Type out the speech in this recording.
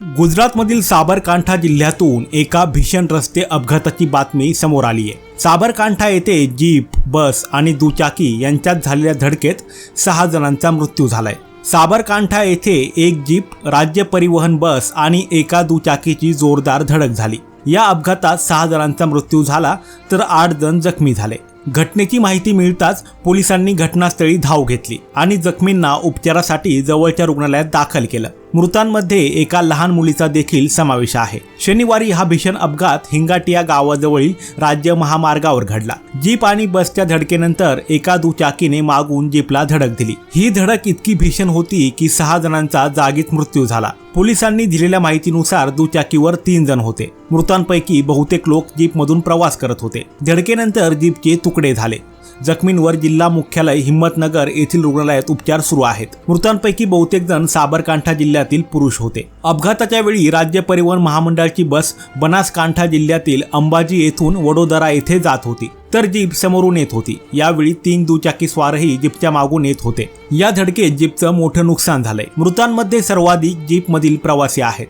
गुजरातमधील साबरकांठा जिल्ह्यातून एका भीषण रस्ते अपघाताची बातमी समोर आली आहे. साबरकांठा येथे जीप बस आणि दुचाकी यांच्यात झालेल्या धडकेत सहा जणांचा मृत्यू झालाय. साबरकांठा येथे एक जीप राज्य परिवहन बस आणि एका दुचाकीची जोरदार धडक झाली. या अपघातात सहा जणांचा मृत्यू झाला तर आठ जण जखमी झाले. घटनेची माहिती मिळताच पोलिसांनी घटनास्थळी धाव घेतली आणि जखमींना उपचारासाठी जवळच्या रुग्णालयात दाखल केलं. मृतांमध्ये एका लहान मुलीचा देखील समावेश आहे. शनिवारी हा भीषण अपघात हिंगाटिया गावाजवळील राज्य महामार्गावर घडला. जीप आणि बसच्या धडकेनंतर एका दुचाकीने मागून जीपला धडक दिली. ही धडक इतकी भीषण होती की सहा जणांचा जागीच मृत्यू झाला. पोलिसांनी दिलेल्या माहितीनुसार दुचाकीवर तीन जण होते. मृतांपैकी बहुतेक लोक जीपमधून प्रवास करत होते. धडकेनंतर जीपचे तुकडे झाले. जखमींवर जिल्हा मुख्यालय हिंमतनगर येथील रुग्णालयात उपचार सुरू आहेत. मृतांपैकी बहुतेक जण साबरकांठा जिल्ह्यातील पुरुष होते. अपघाताच्या वेळी राज्य परिवहन महामंडळाची बस बनासकांठा जिल्ह्यातील अंबाजी येथून वडोदरा येथे जात होती तर जीप समोरून येत होती. यावेळी तीन दुचाकी स्वारही जीपच्या मागून येत होते. या धडकेत जीपचं मोठं नुकसान झालंय. मृतांमध्ये सर्वाधिक जीपमधील प्रवासी आहेत.